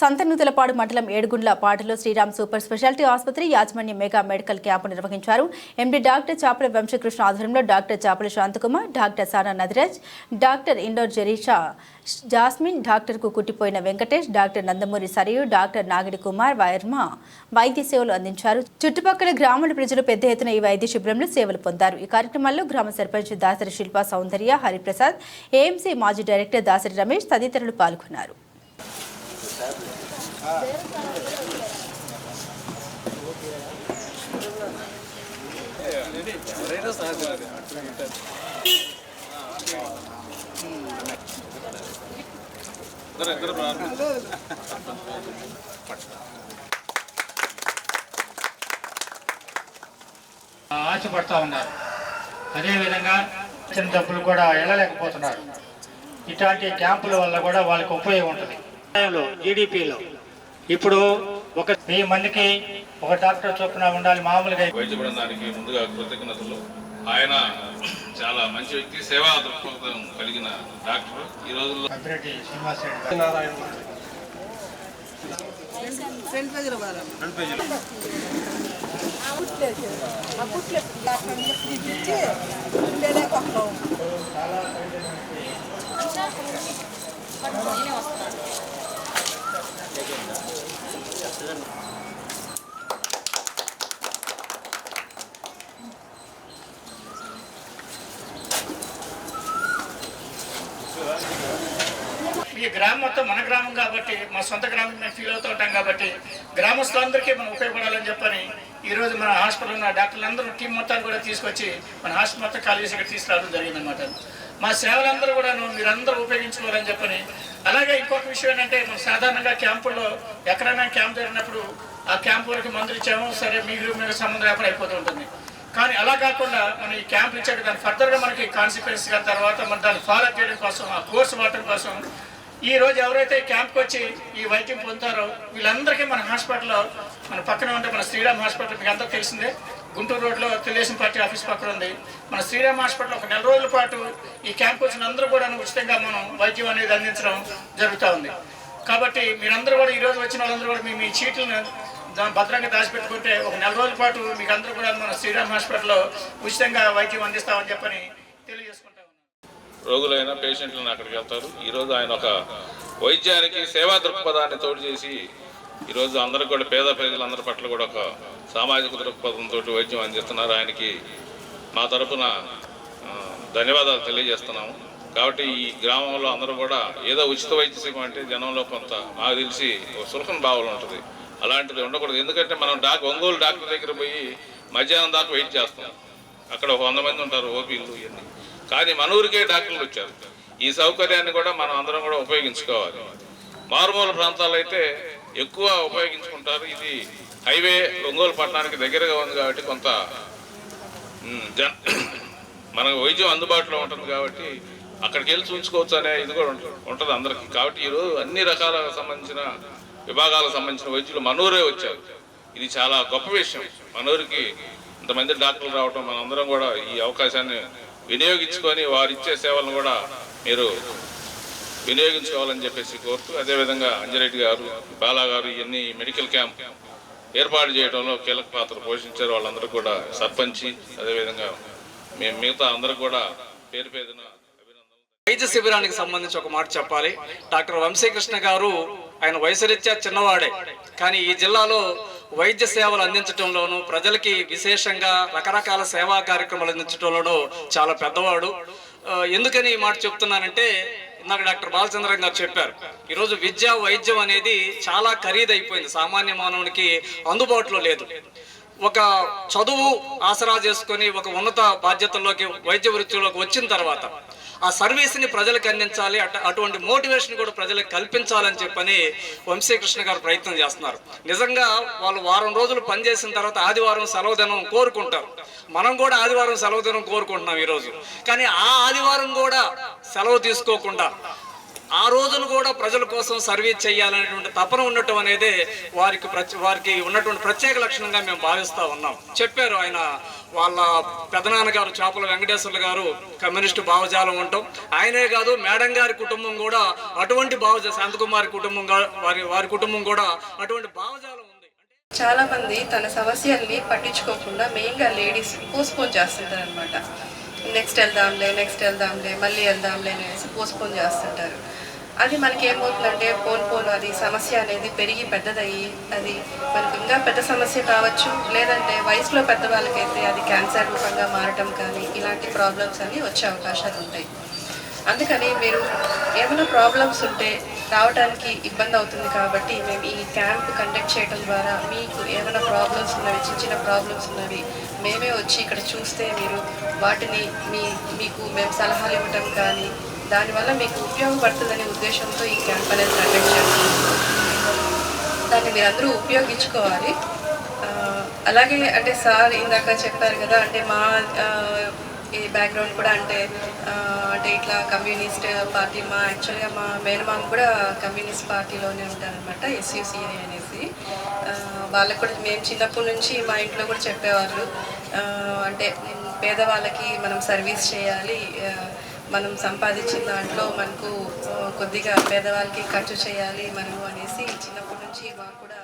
సంతనూతలపాడు మండలం ఏడుగుండ్ల పాటలో Sriram super speciality ఆసుపత్రి యాజమాన్య మెగా మెడికల్ క్యాంపు నిర్వహించారు. ఎండి డాక్టర్ చాపల వంశకృష్ణ ఆధ్వర్యంలో doctor Chapala Santhakumar doctor Sana Nadiraj doctor indoor Zarisha Jasmine డాక్టర్కు కుట్టిపోయిన వెంకటేష్ డాక్టర్ నందమూరి సరియు డాక్టర్ నాగిడి కుమార్ వర్మ వైద్య సేవలు అందించారు. చుట్టుపక్కల గ్రామాల ప్రజలు పెద్ద ఎత్తున ఈ వైద్య శిబిరంలో సేవలు పొందారు. ఈ కార్యక్రమంలో గ్రామ సర్పంచ్ దాసరి శిల్ప సౌందర్య హరిప్రసాద్ ఏఎంసీ మాజీ డైరెక్టర్ దాసరి రమేష్ తదితరులు పాల్గొన్నారు. ఆశపడతా ఉన్నారు అదేవిధంగా చిన్న డబ్బులు కూడా వెళ్ళలేకపోతున్నారు ఇట్లాంటి క్యాంపుల వల్ల కూడా వాళ్ళకి ఉపయోగం ఉంటుంది. జీడిపిలో ఇప్పుడు ఒక వెయ్యి మందికి ఒక డాక్టర్ చొప్పున ఉండాలి మామూలుగా. వైద్య బృందానికి ముందుగా కృతజ్ఞతలు. ఆయన చాలా మంచి వ్యక్తి సేవా దృక్పథం కలిగిన డాక్టర్. ఈ రోజుల్లో శ్రీనివాస్ గారు. ఈ గ్రామం మొత్తం మన గ్రామం కాబట్టి మా సొంత గ్రామం మేము ఫీల్ అవుతూ ఉంటాం కాబట్టి గ్రామస్తులందరికీ మనం ఉపయోగపడాలని చెప్పని ఈ రోజు మన హాస్పిటల్ ఉన్న డాక్టర్లందరూ టీం మొత్తాన్ని కూడా తీసుకొచ్చి మన హాస్పిటల్ మొత్తం ఖాళీ చేసి ఇక్కడ తీసుకురావడం జరిగిందన్నమాట. మా సేవలందరూ కూడా మీరందరూ ఉపయోగించుకోవాలని చెప్పని అలాగే ఇంకొక విషయం ఏంటంటే మనం సాధారణంగా క్యాంపుల్లో ఎక్కడైనా క్యాంప్ జరిగినప్పుడు ఆ క్యాంప్ వరకు మందులు ఇచ్చాము సరే మీ గ్రూప్ మీద సంబంధం లేకుండా అయిపోతూ ఉంటుంది. కానీ అలా కాకుండా మనం ఈ క్యాంప్ ఇచ్చాక దాని ఫర్దర్గా మనకి కాన్సిక్వెన్స్ తర్వాత మనం దాన్ని ఫాలో చేయడం కోసం ఆ కోర్స్ వాడటం కోసం ఈ రోజు ఎవరైతే క్యాంప్కి వచ్చి ఈ వైద్యం పొందుతారో వీళ్ళందరికీ మన హాస్పిటల్లో మన పక్కన ఉంటే మన శ్రీరామ్ హాస్పిటల్ మీకు అంతా తెలిసిందే. గుంటూరు రోడ్లో తెలుగుదేశం పార్టీ ఆఫీస్ పక్కన ఉంది. మన శ్రీరామ్ హాస్పిటల్ ఒక నెల రోజుల పాటు ఈ క్యాంప్ వచ్చిన అందరూ కూడా ఉచితంగా మనం వైద్యం అనేది అందించడం జరుగుతూ ఉంది. కాబట్టి మీరందరూ కూడా ఈరోజు వచ్చిన వాళ్ళందరూ కూడా మీ మీ చీట్లను భద్రంగా దాచిపెట్టుకుంటే ఒక నెల రోజుల పాటు మీకు అందరూ కూడా మన శ్రీరామ్ హాస్పిటల్లో ఉచితంగా వైద్యం అందిస్తామని చెప్పని రోగులైన పేషెంట్లను అక్కడికి వెళ్తారు. ఈరోజు ఆయన ఒక వైద్యానికి సేవా దృక్పథాన్ని తోడు చేసి ఈరోజు అందరికి కూడా పేద ప్రజలందరి పట్ల కూడా ఒక సామాజిక దృక్పథంతో వైద్యం అందిస్తున్నారు. ఆయనకి మా తరపున ధన్యవాదాలు తెలియజేస్తున్నాము. కాబట్టి ఈ గ్రామంలో అందరూ కూడా ఏదో ఉచిత వైద్య సేవ అంటే జనంలో కొంత మాకు తెలిసి ఒక భావన ఉంటుంది. అలాంటిది ఉండకూడదు. ఎందుకంటే మనం డాక్ ఒంగోలు డాక్టర్ దగ్గర పోయి మధ్యాహ్నం దాకా వెయిట్ చేస్తాం. అక్కడ ఒక వంద మంది ఉంటారు ఓపీలు ఇవన్నీ. కానీ మన ఊరికే డాక్టర్లు వచ్చారు. ఈ సౌకర్యాన్ని కూడా మనం అందరం కూడా ఉపయోగించుకోవాలి. మారుమూల ప్రాంతాల్లో అయితే ఎక్కువ ఉపయోగించుకుంటారు. ఇది హైవే ఒంగోలు పట్టణానికి దగ్గరగా ఉంది కాబట్టి కొంత జన్ మనకు వైద్యం అందుబాటులో ఉంటుంది కాబట్టి అక్కడికి వెళ్ళి చూసుకోవచ్చు అనే ఇది కూడా ఉంటుంది అందరికీ. కాబట్టి ఈరోజు అన్ని రకాల సంబంధించిన విభాగాలకు సంబంధించిన వైద్యులు మనూరే వచ్చారు. ఇది చాలా గొప్ప విషయం. మనూరికి ఇంతమంది డాక్టర్లు రావటం మనందరం కూడా ఈ అవకాశాన్ని వినియోగించుకొని వారిచ్చే సేవలను కూడా మీరు వినియోగించుకోవాలని చెప్పేసి కోరుతూ అదేవిధంగా అంజరెడ్డి గారు బాలా గారు ఇవన్నీ మెడికల్ క్యాంప్ ఏర్పాటు చేయడంలో కీలక పాత్ర పోషించారు. వాళ్ళందరూ కూడా సర్పంచి అదేవిధంగా మేము మిగతా అందరూ కూడా పేరు పేరున వైద్య శిబిరానికి సంబంధించి ఒక మాట చెప్పాలి. డాక్టర్ వంశీకృష్ణ గారు ఆయన వయసురీత్యా చిన్నవాడే. కానీ ఈ జిల్లాలో వైద్య సేవలు అందించడంలోనూ ప్రజలకి విశేషంగా రకరకాల సేవా కార్యక్రమాలు అందించడంలోనూ చాలా పెద్దవాడు. ఎందుకని ఈ మాట చెప్తున్నానంటే ఇందాక డాక్టర్ బాలచంద్రం గారు చెప్పారు ఈరోజు విద్య వైద్యం అనేది చాలా ఖరీదైపోయింది. సామాన్య మానవునికి అందుబాటులో లేదు. ఒక చదువు ఆసరా చేసుకొని ఒక ఉన్నత బాధ్యతల్లోకి వైద్య వృత్తిలోకి వచ్చిన తర్వాత ఆ సర్వీస్ని ప్రజలకు అందించాలి అట అటువంటి మోటివేషన్ కూడా ప్రజలకు కల్పించాలని చెప్పని వంశీకృష్ణ గారు ప్రయత్నం చేస్తున్నారు. నిజంగా వాళ్ళు వారం రోజులు పనిచేసిన తర్వాత ఆదివారం సెలవు దినం కోరుకుంటారు. మనం కూడా ఆదివారం సెలవు దినం కోరుకుంటున్నాం ఈరోజు. కానీ ఆ ఆదివారం కూడా సెలవు తీసుకోకుండా ఆ రోజులు కూడా ప్రజల కోసం సర్వీస్ చేయాలనేటువంటి తపన ఉండటం అనేది వారికి వారికి ఉన్నటువంటి ప్రత్యేక లక్షణంగా మేము భావిస్తూ ఉన్నాం. చెప్పారు ఆయన వాళ్ళ పెదనాన్నగారు చేపల వెంకటేశ్వర్లు గారు కమ్యూనిస్టు భావజాలం ఉండటం ఆయనే కాదు మేడం గారి కుటుంబం కూడా అటువంటి భావజ శాంతకుమారి కుటుంబం వారి వారి కుటుంబం కూడా అటువంటి భావజాలం ఉంది. చాలా మంది తన సమస్యల్ని పట్టించుకోకుండా మెయిన్గా లేడీస్ పోస్ట్పోన్ చేస్తుంటారు అనమాట నెక్స్ట్ వెళ్దాంలే నెక్స్ట్ వెళ్దాంలే మళ్ళీ వెళ్దాంలే అనేసి పోస్ట్పోన్ చేస్తుంటారు. అది మనకి ఏమవుతుందంటే పోన్ పోన్ అది సమస్య అనేది పెరిగి పెద్దదయ్యి అది మనకు ఇంకా పెద్ద సమస్య కావచ్చు. లేదంటే వయసులో పెద్దవాళ్ళకైతే అది క్యాన్సర్ రూపంగా మారటం కానీ ఇలాంటి ప్రాబ్లమ్స్ అన్ని వచ్చే అవకాశాలు ఉంటాయి. అందుకని మీరు ఏమైనా ప్రాబ్లమ్స్ ఉంటే రావడానికి ఇబ్బంది అవుతుంది కాబట్టి మేము ఈ క్యాంప్ కండక్ట్ చేయడం ద్వారా మీకు ఏమైనా ప్రాబ్లమ్స్ ఉన్నవి చిన్న చిన్న ప్రాబ్లమ్స్ ఉన్నవి మేమే వచ్చి ఇక్కడ చూస్తే మీరు వాటిని మీ మీకు మేము సలహాలు ఇవ్వటం కానీ దానివల్ల మీకు ఉపయోగపడుతుందనే ఉద్దేశంతో ఈ క్యాంప్ అనేది కండక్ట్ చేస్తున్నాం. దాన్ని మీరందరూ ఉపయోగించుకోవాలి. అలాగే అంటే సార్ ఇందాక చెప్పారు కదా అంటే మా ఈ బ్యాక్గ్రౌండ్ కూడా అంటే అంటే ఇట్లా కమ్యూనిస్ట్ పార్టీ మా యాక్చువల్గా మా మేనమామ కూడా కమ్యూనిస్ట్ పార్టీలోనే ఉంటారనమాట ఎస్యూసిఐ అనేసి. వాళ్ళకు కూడా మేము చిన్నప్పటి నుంచి మా ఇంట్లో కూడా చెప్పేవాళ్ళు. అంటే పేదవాళ్ళకి మనం సర్వీస్ చేయాలి మనం సంపాదించిన దాంట్లో మనకు కొద్దిగా పేదవాళ్ళకి ఖర్చు చేయాలి మనము అనేసి చిన్నప్పటి నుంచి మాకు కూడా